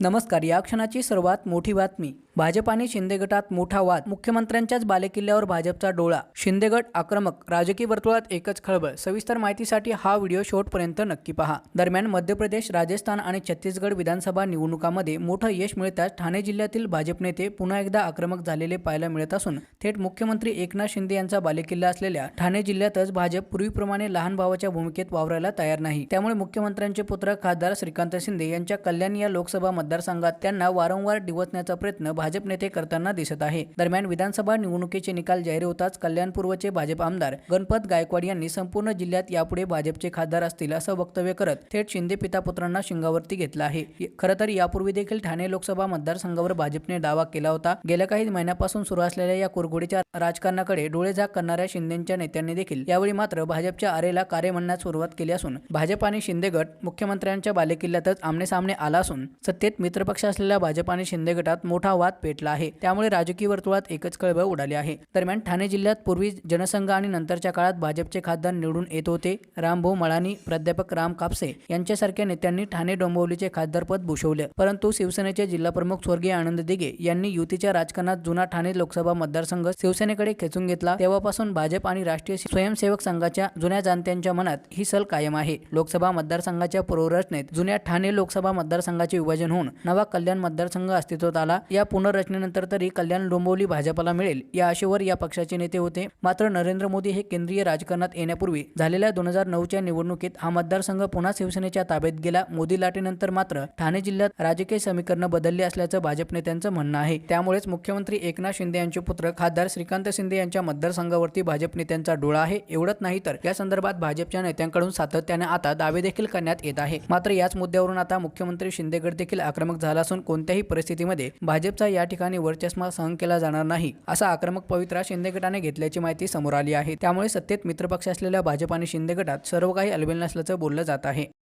नमस्कार या क्षणाची सर्वात मोठी बातमी. भाजप आणि शिंदे गटात मोठा वाद. मुख्यमंत्र्यांच्याच बालेकिल्ल्यावर भाजपचा डोळा. शिंदे गट आक्रमक राजकीय वर्तुळात एकच खळबळ. सविस्तर माहितीसाठी हा व्हिडिओ शेवटपर्यंत नक्की पहा. दरम्यान मध्य प्रदेश राजस्थान आणि छत्तीसगड विधानसभा निवडणुकामध्ये मोठं यश मिळताच ठाणे जिल्ह्यातील भाजप नेते पुन्हा एकदा आक्रमक झालेले पाहायला मिळत असून थेट मुख्यमंत्री एकनाथ शिंदे यांचा बालेकिल्ला असलेल्या ठाणे जिल्ह्यातच भाजप पूर्वीप्रमाणे लहान भावाच्या भूमिकेत वावरायला तयार नाही. त्यामुळे मुख्यमंत्र्यांचे पुत्र खासदार श्रीकांत शिंदे यांच्या कल्याण या लोकसभा मतदारसंघात त्यांना वारंवार डिवचण्याचा प्रयत्न भाजप नेते करताना दिसत आहे. दरम्यान विधानसभा निवडणुकीचे निकाल जाहीर होताच कल्याणपूर्वचे भाजप आमदार गणपत गायकवाड यांनी संपूर्ण जिल्ह्यात यापुढे भाजपचे खासदार असतील असं वक्तव्य करत थेट शिंदे पितापुत्रांना शिंगावरती घेतलं आहे. खरं तर यापूर्वी देखील ठाणे लोकसभा मतदारसंघावर भाजपने दावा केला होता. गेल्या काही महिन्यापासून सुरू असलेल्या या कुरघोडीच्या राजकारणाकडे डोळेझाक करणाऱ्या शिंदेच्या नेत्यांनी देखील यावेळी मात्र भाजपच्या आरेला कार्य म्हणण्यास सुरुवात केली असून भाजप आणि शिंदे गट मुख्यमंत्र्यांच्या बालेकिल्ल्यातच आमनेसामने आला असून सत्तेत मित्रपक्ष असलेल्या भाजप आणि शिंदे गटात मोठा वाद पेटला आहे. त्यामुळे राजकीय वर्तुळात एकच कळबळ उडाली आहे. दरम्यान ठाणे जिल्ह्यात पूर्वी जनसंघ आणि नंतरच्या काळात भाजपचे खासदार निवडून येत होते. रामभाऊ मळानी प्राध्यापक राम कापसे यांच्यासारख्या नेत्यांनी ठाणे डोंबिवलीचे खासदारपद भूषवले. परंतु शिवसेनेचे जिल्हाप्रमुख स्वर्गीय आनंद दिघे यांनी युतीच्या राजकारणात जुना ठाणे लोकसभा मतदारसंघ शिवसेनेकडे खेचून घेतला. तेव्हापासून भाजप आणि राष्ट्रीय स्वयंसेवक संघाच्या जुन्या जाणत्यांच्या मनात ही सल कायम आहे. लोकसभा मतदारसंघाच्या पूर्वरचनेत जुन्या ठाणे लोकसभा मतदारसंघाचे विभाजन होऊन नवा कल्याण मतदारसंघ अस्तित्वात आला. या पुनर्रचनेनंतर तरी कल्याण डोंबिवली भाजपला मिळेल या आशेवर या पक्षाचे नेते होते. मात्र नरेंद्र मोदी हे केंद्रीय राजकारणात येण्यापूर्वी झालेल्या दोन हजार नऊच्या निवडणुकीत हा मतदारसंघ पुन्हा शिवसेनेच्या ताब्यात गेला. मोदी लाटेनंतर मात्र ठाणे जिल्ह्यात राजकीय समीकरणं बदलली असल्याचं भाजप नेत्यांचं म्हणणं आहे. त्यामुळेच मुख्यमंत्री एकनाथ शिंदे यांचे पुत्र खासदार श्रीकांत शिंदे यांच्या मतदारसंघावरती भाजप नेत्यांचा डोळा आहे. एवढंच नाही तर या संदर्भात भाजपच्या नेत्यांकडून सातत्याने आता दावे देखील करण्यात येत आहे. मात्र याच मुद्द्यावरून आता मुख्यमंत्री शिंदेगड देखील देखील आक्रमक झाला असून कोणत्याही परिस्थितीमध्ये भाजपचा या ठिकाणी वर्चस्मा सहन केला जाणार नाही असा आक्रमक पवित्रा शिंदे गटाने घेतल्याची माहिती समोर आली आहे. त्यामुळे सत्तेत मित्रपक्ष असलेल्या भाजप आणि शिंदे गटात सर्व काही अलबेल नसल्याचं बोललं जात आहे.